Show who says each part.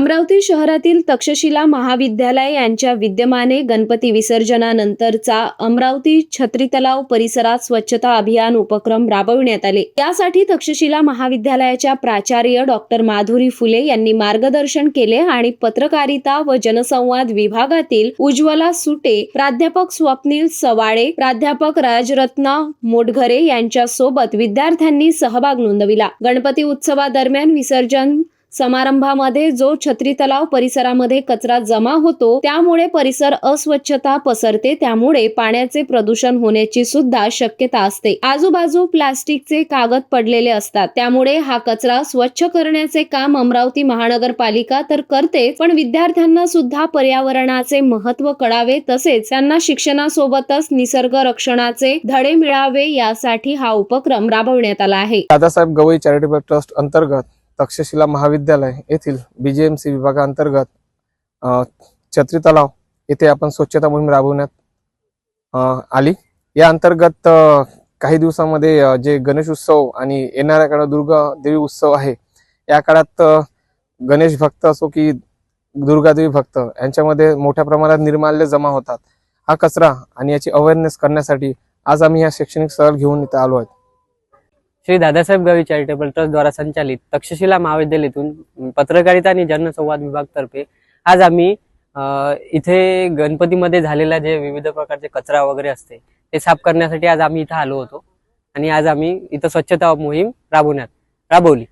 Speaker 1: अमरावती शहरातील तक्षशिला महाविद्यालय यांच्या विद्यमाने गणपती विसर्जनानंतरचा अमरावती छत्री तलाव परिसरात स्वच्छता अभियान उपक्रम राबविण्यात आले. यासाठी तक्षशिला महाविद्यालयाच्या प्राचार्य डॉक्टर माधुरी फुले यांनी मार्गदर्शन केले आणि पत्रकारिता व जनसंवाद विभागातील उज्ज्वला सुटे प्राध्यापक स्वप्नील सवाळे प्राध्यापक राजरत्न मोटघरे यांच्या सोबत विद्यार्थ्यांनी सहभाग नोंदविला. गणपती उत्सवादरम्यान विसर्जन समारंभामध्ये जो छत्री तलाव परिसरामध्ये कचरा जमा होतो त्यामुळे परिसर अस्वच्छता पसरते त्यामुळे पाण्याचे प्रदूषण होण्याची सुद्धा शक्यता असते. आजूबाजू प्लास्टिकचे कागद पडलेले असतात त्यामुळे हा कचरा स्वच्छ करण्याचे काम अमरावती महानगरपालिका तर करते पण विद्यार्थ्यांना सुद्धा पर्यावरणाचे महत्त्व कळावे तसेच त्यांना शिक्षणासोबतच निसर्ग रक्षणाचे धडे मिळावे यासाठी हा उपक्रम राबवण्यात आला आहे.
Speaker 2: दादासाहेब गवई चॅरिटेबल ट्रस्ट अंतर्गत तक्षशिला महाविद्यालय येथील बीजेएमसी विभागाअंतर्गत छत्री तलाव येथे आपण स्वच्छता मोहीम राबवण्यात आली. या अंतर्गत काही दिवसामध्ये जे गणेश उत्सव आणि येणाऱ्या काळात दुर्गा देवी उत्सव आहे या काळात गणेश भक्त असो की दुर्गादेवी भक्त यांच्यामध्ये मोठ्या प्रमाणात निर्माल्य जमा होतात. हा कचरा आणि याची अवेअरनेस करण्यासाठी आज आम्ही या शैक्षणिक सहल घेऊन इथं आलो आहोत.
Speaker 3: श्री दादासाहेब गावी चॅरिटेबल ट्रस्ट द्वारा संचालित तक्षशिला महाविद्यालयातून पत्रकारिता आणि जनसंवाद विभागतर्फे आज आम्ही इथे गणपतीमध्ये झालेला जे विविध प्रकारचे कचरा वगैरे असते ते साफ करण्यासाठी आज आम्ही इथं आलो होतो. आणि आज आम्ही इथं स्वच्छता मोहीम राबवण्यात राबवली.